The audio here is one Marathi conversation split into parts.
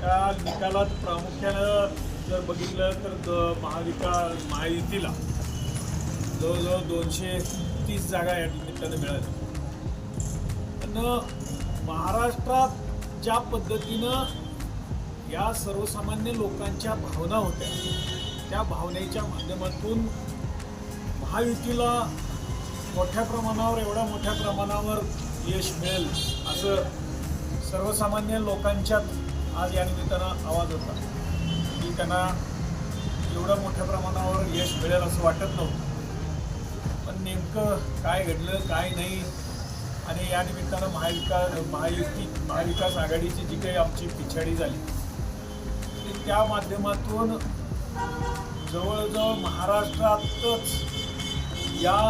त्या निकालात प्रामुख्यानं जर बघितलं तर द- महाविकास महायुतीला जवळजवळ दोनशे तीस जागा या निमित्तानं मिळाल्या. पण महाराष्ट्रात ज्या पद्धतीनं या सर्वसामान्य लोकांच्या भावना होत्या त्या भावनेच्या माध्यमातून महायुतीला मोठ्या प्रमाणावर एवढ्या मोठ्या प्रमाणावर यश मिळेल असं सर्वसामान्य लोकांच्या आज या निमित्तानं आवाज होता. की त्यांना एवढं मोठ्या प्रमाणावर यश मिळेल असं वाटत नव्हतं. पण नेमकं काय घडलं काय नाही आणि या निमित्तानं महाविकास महायुती महाविकास आघाडीची जी काही आमची पिछाडी झाली ती त्या माध्यमातून जवळजवळ महाराष्ट्रातच या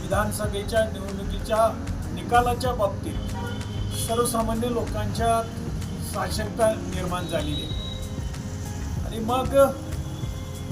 विधानसभेच्या निवडणुकीच्या निकालाच्या बाबतीत सर्वसामान्य लोकांच्या साशंकता निर्माण झालेली आहे. आणि मग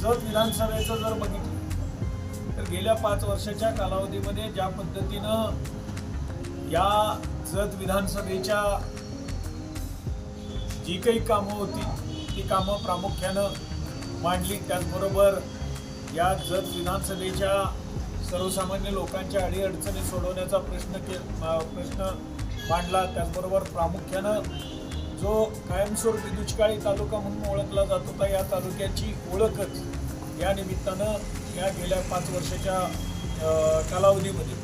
जत विधानसभेचं जर बघितलं तर गेल्या पाच वर्षाच्या कालावधीमध्ये ज्या पद्धतीनं या जत विधानसभेच्या जी काही कामं होती ती कामं प्रामुख्यानं मांडली. त्याचबरोबर या जत विधानसभेच्या सर्वसामान्य लोकांच्या अडीअडचणी सोडवण्याचा प्रश्न के प्रश्न मांडला. त्याचबरोबर प्रामुख्यानं जो कायमस्वरूपी दुष्काळी तालुका म्हणून ओळखला जातो का या तालुक्याची ओळखच या निमित्तानं या गेल्या पाच वर्षाच्या कालावधीमध्ये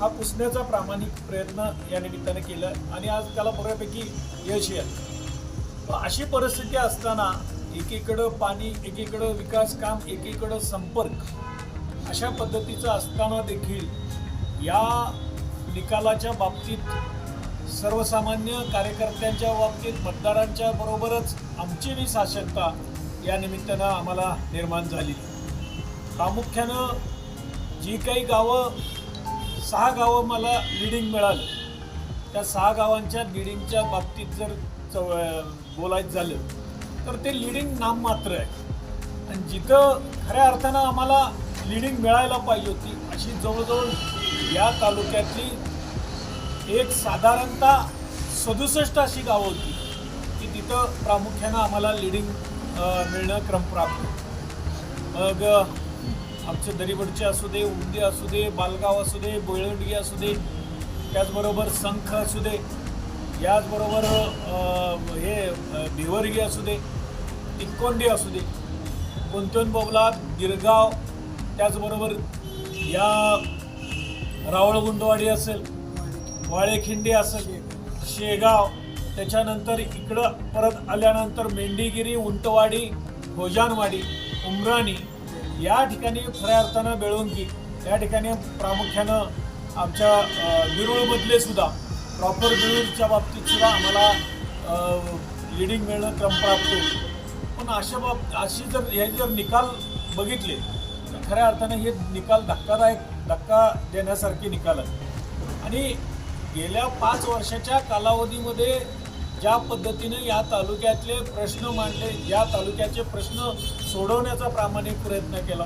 हा पुसण्याचा प्रामाणिक प्रयत्न या निमित्तानं केला आणि आज त्याला बऱ्यापैकी यश येत अशी परिस्थिती असताना एकीकडं पाणी एकीकडं विकास काम एकीकडं संपर्क अशा पद्धतीचं असताना देखील या निकालाच्या बाबतीत सर्वसामान्य कार्यकर्त्यांच्या बाबतीत मतदारांच्या बरोबरच आमची बी साशंकता या निमित्तानं आम्हाला निर्माण झाली. प्रामुख्यानं जी काही गावं सहा गावं मला लिडिंग मिळालं. त्या सहा गावांच्या लिडिंगच्या बाबतीत जर चव- बोलायचं झालं तर ते लिडिंग नाममात्र आहे. आणि जिथं खऱ्या अर्थानं आम्हाला लिडिंग मिळायला पाहिजे होती अशी जवळजवळ या तालुक्यातली एक साधारणतः सदुसष्ट अशी गावं होती. की तिथं प्रामुख्यानं आम्हाला लिडिंग मिळणं क्रमप्राप्त. मग आमचे दरीबडचे असू दे उंदी असू दे बालगाव असू दे बोळंडगी असू दे त्याचबरोबर संख असू दे याचबरोबर हे भिवर्गी असू दे तिकोंडी असू दे कोणतोन बोबला गिरगाव त्याचबरोबर या रावळगुंडवाडी असेल वाळेखिंडी असेल शेगाव त्याच्यानंतर इकडं परत आल्यानंतर मेंढीगिरी उंटवाडी भोजानवाडी उमराणी या ठिकाणी खऱ्या अर्थानं बेळुंगी या ठिकाणी प्रामुख्यानं आमच्या विरुळमधले सुद्धा प्रॉपर विरुळच्या बाबतीत सुद्धा आम्हाला लिडिंग मिळणं क्रमप्राप्त होतं पण अशा बाब अशी जर हे जर निकाल बघितले तर खऱ्या अर्थानं हे निकाल धक्कादायक धक्का देण्यासारखे निकाल आहेत. आणि गेल्या पाच वर्षाच्या कालावधीमध्ये ज्या पद्धतीने या तालुक्यातले प्रश्न मांडले या तालुक्याचे प्रश्न सोडवण्याचा प्रामाणिक प्रयत्न केला.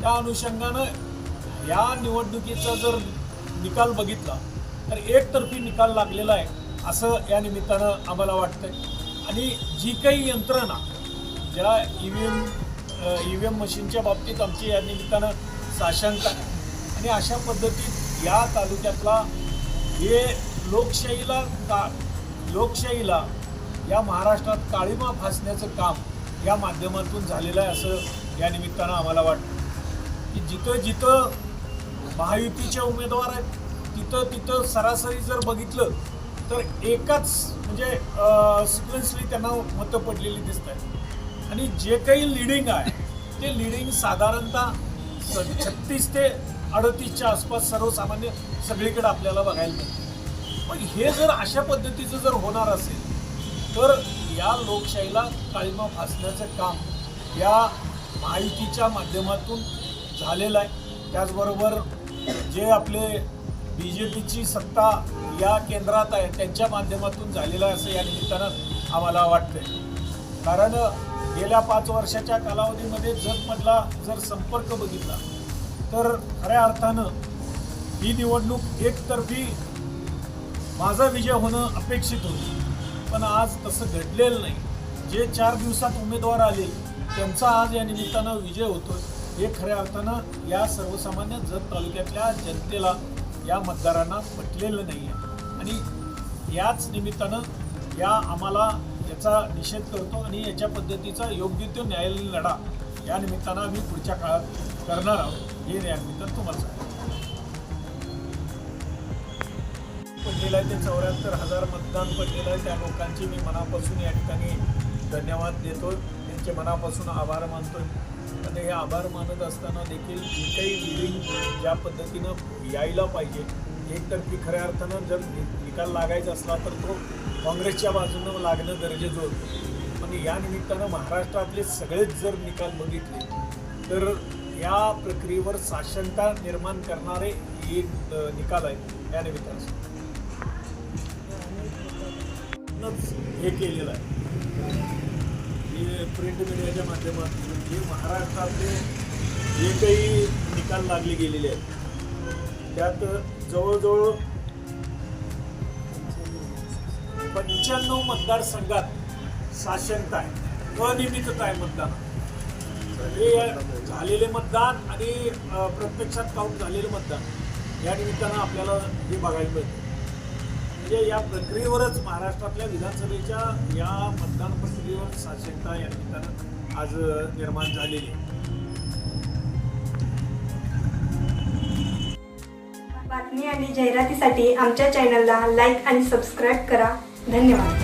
त्या अनुषंगानं या निवडणुकीचा जर निकाल बघितला तर एकतर्फी निकाल लागलेला आहे असं या निमित्तानं आम्हाला वाटतंय. आणि जी काही यंत्रणा ज्या E V M E V M मशीनच्या बाबतीत आमची या निमित्तानं साशंक आहे. आणि अशा पद्धतीत या तालुक्यातला हे लोकशाहीला का लोकशाहीला या महाराष्ट्रात काळीमा फासण्याचं काम या माध्यमातून झालेलं आहे असं या निमित्तानं आम्हाला वाटतं. की जिथं जिथं महायुतीचे उमेदवार आहेत तिथं तिथं सरासरी जर बघितलं तर एकाच म्हणजे सिक्वेन्सली त्यांना मतं पडलेली दिसत आहेत. आणि जे काही लिडिंग आहे ते लिडिंग साधारणतः स छत्तीस ते अडतीसच्या आसपास सर्वसामान्य सगळीकडे आपल्याला बघायला मिळतं. पण हे जर अशा पद्धतीचं जर होणार असेल तर या लोकशाहीला काळीमा फासण्याचं काम या माहितीच्या माध्यमातून झालेलं आहे. त्याचबरोबर जे आपले बी जे पीची सत्ता या केंद्रात आहे त्यांच्या माध्यमातून झालेलं आहे असं या निमित्तानं आम्हाला वाटतंय. कारण गेल्या पाच वर्षाच्या कालावधीमध्ये जगमधला जर संपर्क बघितला तर खऱ्या अर्थानं ही निवडणूक एकतर्फी माझा विजय होणं अपेक्षित होतं. पण आज तसं घडलेलं नाही. जे चार दिवसात उमेदवार आले त्यांचा आज या निमित्तानं विजय होतो हे खऱ्या अर्थानं या सर्वसामान्य जत तालुक्यातल्या जनतेला या मतदारांना पटलेलं नाही आहे आणि याच निमित्तानं या आम्हाला याचा निषेध करतो आणि याच्या पद्धतीचा योग्य तो न्यायालयीन लढा या निमित्तानं आम्ही पुढच्या काळात करणार आहोत हे या तुम्हाला सांगतो. पडलेलं आहे ते चौऱ्याहत्तर हजार मतदान पडलेलं आहे. त्या लोकांचे मी मनापासून या ठिकाणी धन्यवाद देतो त्यांचे मनापासून आभार मानतोय. आणि हे आभार मानत असताना देखील जे काही लिडिंग ज्या पद्धतीनं यायला पाहिजे एकतर्फी खऱ्या अर्थानं जर निकाल लागायचा असला तर तो काँग्रेसच्या बाजूनं लागणं गरजेचं होतं. म्हणजे या निमित्तानं महाराष्ट्रातले सगळेच जर निकाल बघितले तर या प्रक्रियेवर साशंकता निर्माण करणारे एक निकाल आहेत या निमित्तानं. हे केलेलं आहे. प्रिंट मीडियाच्या माध्यमातून जे महाराष्ट्रातले जे काही निकाल लागले गेलेले आहेत त्यात जवळजवळ पंच्याण्णव मतदारसंघात साशंकता आहे. अनियमितता आहे मतदान. हे झालेले मतदान आणि प्रत्यक्षात काउंट झालेलं मतदान या निमित्तानं आपल्याला हे बघायला मिळतं. म्हणजे या प्रक्रियेवरच महाराष्ट्रातल्या विधानसभेच्या या मतदान प्रक्रियेवर साशंकता या निमित्तानं आज निर्माण झालेली आहे. बातमी आणि जाहिरातीसाठी आमच्या चॅनलला लाईक आणि सबस्क्राईब करा. धन्यवाद.